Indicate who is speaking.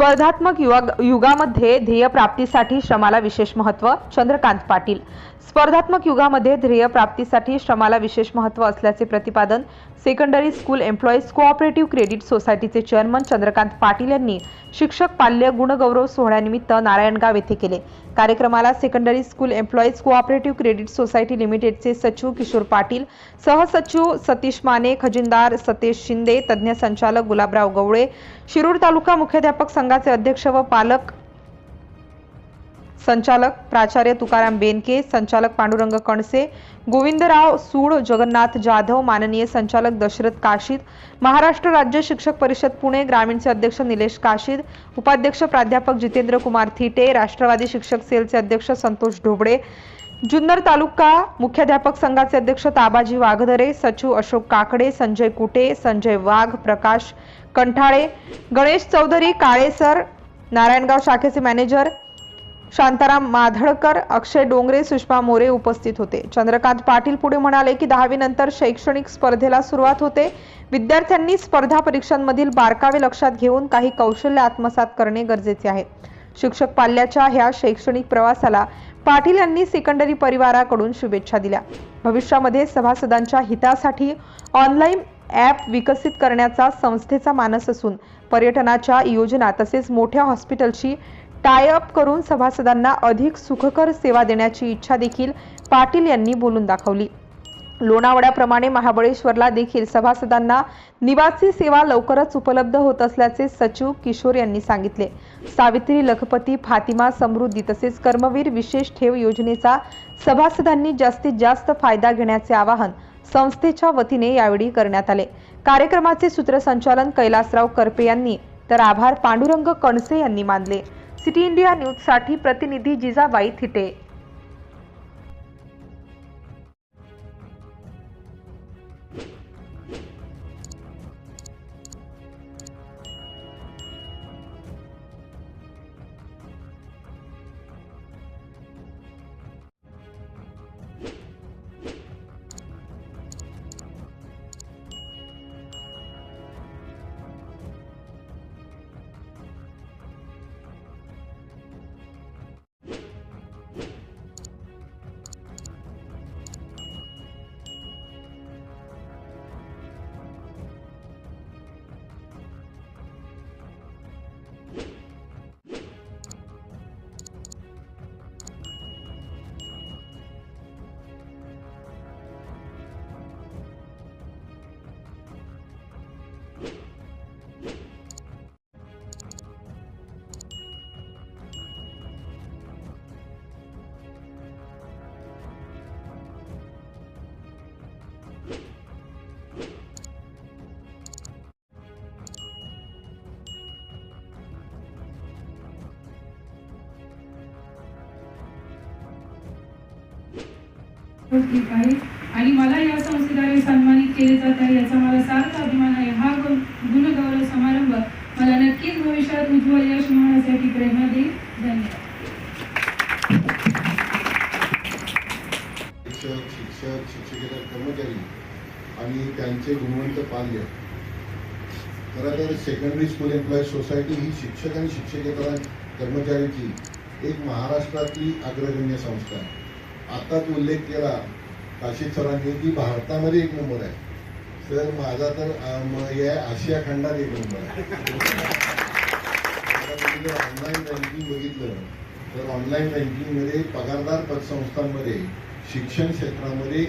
Speaker 1: स्पर्धात्मक युवा युगामध्ये ध्येयप्राप्तीसाठी श्रमाला विशेष महत्त्व चंद्रकांत पाटील. स्पर्धात्मक युगामध्ये ध्येयप्राप्तीसाठी श्रमाला विशेष महत्त्व असल्याचे प्रतिपादन secondary school employees cooperative credit सोसायटीचे चेअरमन चंद्रकांत पाटील यांनी शिक्षक पाल्य गुणगौरव सोहळ्यानिमित्त नारायणगाव येथे केले. कार्यक्रमाला secondary school employees cooperative credit society लिमिटेडचे सचिव किशोर पाटील सहसचिव सतीश माने खजिनदार सतेश शिंदे तज्ज्ञ संचालक गुलाबराव गवळे शिरूर तालुका मुख्याध्यापक संघाचे अध्यक्ष व पालक संचालक प्राचार्य तुकाराम बेनके संचालक पांडुरंग कणसे गोविंदराव सूड जगन्नाथ जाधव माननीय संचालक दशरथ काशीद महाराष्ट्र राज्य शिक्षक परिषद पुणे ग्रामीणचे अध्यक्ष निलेश काशीद उपाध्यक्ष प्राध्यापक जितेंद्र कुमार थिटे राष्ट्रवादी शिक्षक सेलचे अध्यक्ष संतोष ढोबळे जुन्नर तालुका मुख्याध्यापक संघाचे अध्यक्ष ताबाजी वाघधरे सचिव अशोक काकडे संजय कुटे संजय वाघ प्रकाश कंठाळे गणेश चौधरी काळेसर नारायणगाव शाखेचे मॅनेजर शांताराम माधळकर अक्षय डोंगरे सुषमा मोरे उपस्थित होते. चंद्रकांत पाटील पुढे म्हणाले की दहावी नंतर शैक्षणिक स्पर्धेला सुरुवात होते. विद्यार्थ्यांनी स्पर्धा परीक्षांमधील बारकावे लक्षात घेऊन काही कौशल्य आत्मसात करणे गरजेचे आहे. शिक्षक पाल्याच्या ह्या शैक्षणिक प्रवासाला पाटील यांनी सेकंडरी परिवाराकडून शुभेच्छा दिल्या. भविष्यामध्ये सभासदांच्या हितासाठी ऑनलाईन ॲप विकसित करण्याचा संस्थेचा मानस असून पर्यटनाच्या योजना तसेच मोठ्या हॉस्पिटलशी टायअप करून सभासदांना अधिक सुखकर सेवा देण्याची इच्छा देखील पाटील यांनी बोलून दाखवली. लोणावळ्याप्रमाणे महाबळेश्वरला देखील सभासदांना निवासी सेवा लवकरच उपलब्ध होत असल्याचे सचिव किशोर यांनी सांगितले. सावित्री लखपती फातिमा समृद्धी तसेच कर्मवीर विशेष ठेव योजनेचा सभासदांनी जास्तीत जास्त फायदा घेण्याचे आवाहन संस्थेच्या वतीने यावेळी करण्यात आले. कार्यक्रमाचे सूत्रसंचालन कैलासराव करपे यांनी तर आभार पांडुरंग कणसे यांनी मानले. सिटी इंडिया न्यूजसाठी प्रतिनिधी जिजाबाई थिटे.
Speaker 2: हो, ठीक आहे. आणि मला या संस्थेद्वारे सन्मानित केले जात आहे याचा मला सार्थ अभिमान आहे. हा गुणगौरव समारंभ मला नक्कीच भविष्यात उज्ज्वल यश मिळवण्यासाठी प्रेरणा देईल. धन्यवाद.
Speaker 3: शिक्षक शिक्षक शिक्षकेतर कर्मचारी आणि त्यांचे गुणवंत पाल्य खरं तर सेकंडरी स्कूल एम्प्लॉईज सोसायटी ही शिक्षक आणि शिक्षकेतर कर्मचाऱ्यांची एक महाराष्ट्रातली अग्रगण्य संस्था आहे. आताच उल्लेख केला काशीद सरांनी की भारतामध्ये एक नंबर आहे. सर माझा तर हे आहे आशिया खंडात एक नंबर आहे. ऑनलाईन बँकिंग बघितलं तर ऑनलाईन बँकिंगमध्ये पगारदार पतसंस्थांमध्ये शिक्षण क्षेत्रामध्ये